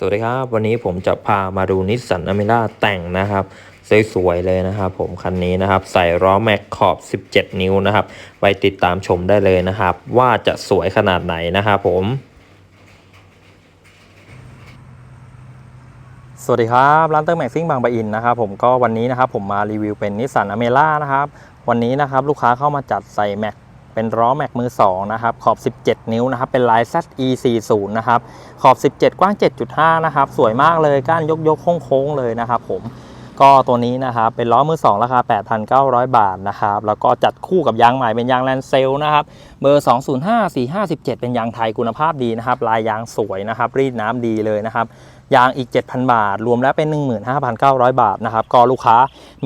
สวัสดีครับ วันนี้ผมจะพามาดูนิสสันอเมร่าแต่งนะครับ สวยๆเลยนะครับผมคันนี้นะครับ ใส่ล้อแม็กขอบ 17 นิ้วนะครับ ไปติดตามชมได้เลยนะครับ ว่าจะสวยขนาดไหนนะครับผม สวัสดีครับ ร้านเตอร์แม็กซิ่งบางปะอินนะครับผมก็วันนี้นะครับผมมารีวิวเป็นนิสสันอเมร่านะครับ วันนี้นะครับลูกค้าเข้ามาจัดใส่แม็ก เป็นล้อแม็กมือ2นะครับขอบ 17 นิ้วนะครับเป็นลาย ZE40 นะครับขอบ 17 กว้าง 7.5 นะครับ สวยมากเลยก้านยกยกโค้งๆเลยนะครับผม ก็ตัวนี้นะครับเป็นล้อมือ 2 ราคา 8,900 บาทนะครับแล้วก็จัดคู่กับยางใหม่เป็นยางแลนเซลนะครับเบอร์ 205 457 เป็นยางไทยคุณภาพดีนะครับลายยางสวยนะครับรีดน้ำดีเลยนะครับยางอีก 7,000 บาท รวมแล้วเป็น 15,900 บาทนะครับก็ลูกค้า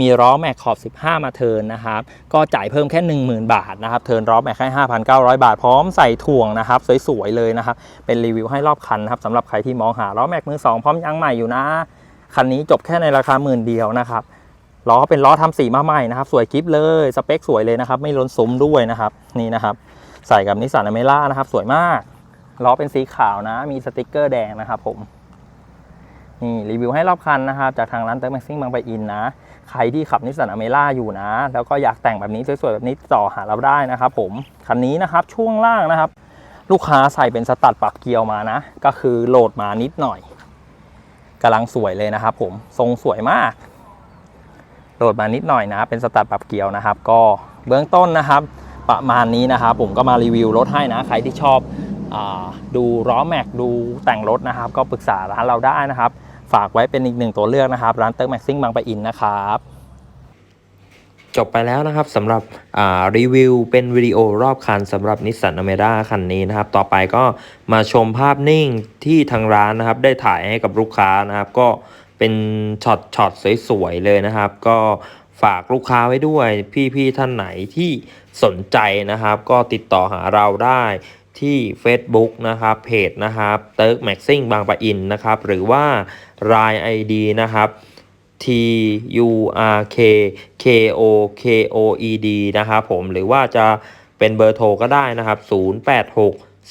มีล้อแม็กขอบ 15 มาเทินนะครับก็จ่ายเพิ่มแค่ 10,000 บาทนะครับเทินล้อแม็กให้5,900 บาท พร้อมใส่ถ่วงนะครับสวยๆเลยนะครับเป็นรีวิวให้รอบคันนะครับสำหรับใครที่มองหาล้อแม็กมือ2พร้อมยางใหม่อยู่นะ คันนี้จบแค่ในราคาหมื่นเดียวนะครับล้อเป็นล้อทำสีมาใหม่นะครับ สวยกิฟเลย สเปคสวยเลยนะครับ ไม่ล้นซุ้มด้วยนะครับ นี่นะครับ ใส่กับนิสสันอเมร่านะครับ สวยมากล้อเป็นสีขาวนะ มีสติกเกอร์แดงนะครับผม นี่รีวิวให้รอบคันนะครับ จากทางร้านเติร์แม็กซิ่งบางปะอินนะ ใครที่ขับนิสสันอเมร่าอยู่นะ แล้วก็อยากแต่งแบบนี้สวยๆแบบนี้ต่อหาเราได้นะครับ ผมคันนี้นะครับช่วงล่างนะครับ ลูกค้าใส่เป็นสตัดปรับเกียวมานะ ก็คือโหลดมานิดหน่อย กำลังสวยเลยนะครับผมทรงสวยมาก โหลดมานิดหน่อยนะ เป็นสตัดปรับเกียวนะครับ ก็เบื้องต้นนะครับ ประมาณนี้นะครับ ผมก็มารีวิวรถให้นะ ใครที่ชอบอดูล้อแม็กดูแต่งรถนะครับ ก็ปรึกษาร้านเราได้นะครับ ฝากไว้เป็นอีกหนึ่งตัวเลือกนะครับ ร้านเติร์กแม็กซิ่งบางปะอินนะครับ จบไปแล้วนะครับสำหรับรีวิวเป็นวิดีโอรอบคันสำหรับนิสสันอเมร่าคันนี้นะครับ ต่อไปก็มาชมภาพนิ่งที่ทางร้านนะครับ ได้ถ่ายให้กับลูกค้านะครับ ก็เป็นช็อตช็อตสวยๆเลยนะครับ ก็ฝากลูกค้าไว้ด้วย พี่ๆท่านไหนที่สนใจนะครับ ก็ติดต่อหาเราได้ที่ Facebook นะครับเพจนะครับเติร์กแม็กซิ่งบางปะอินนะครับ หรือว่า Line ID นะครับ T U R K K O K O E D นะครับผมหรือว่าจะเป็นเบอร์โทรก็ได้นะครับ 086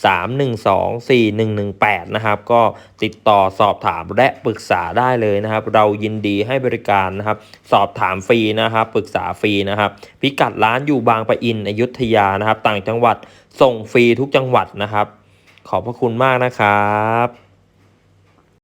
312 4118 นะครับ ก็ติดต่อสอบถามและปรึกษาได้เลยนะครับ เรายินดีให้บริการนะครับ สอบถามฟรีนะครับ ปรึกษาฟรีนะครับ พิกัดร้านอยู่บางปะอินอยุธยานะครับ ต่างจังหวัดส่งฟรีทุกจังหวัดนะครับ ขอบพระคุณมากนะครับ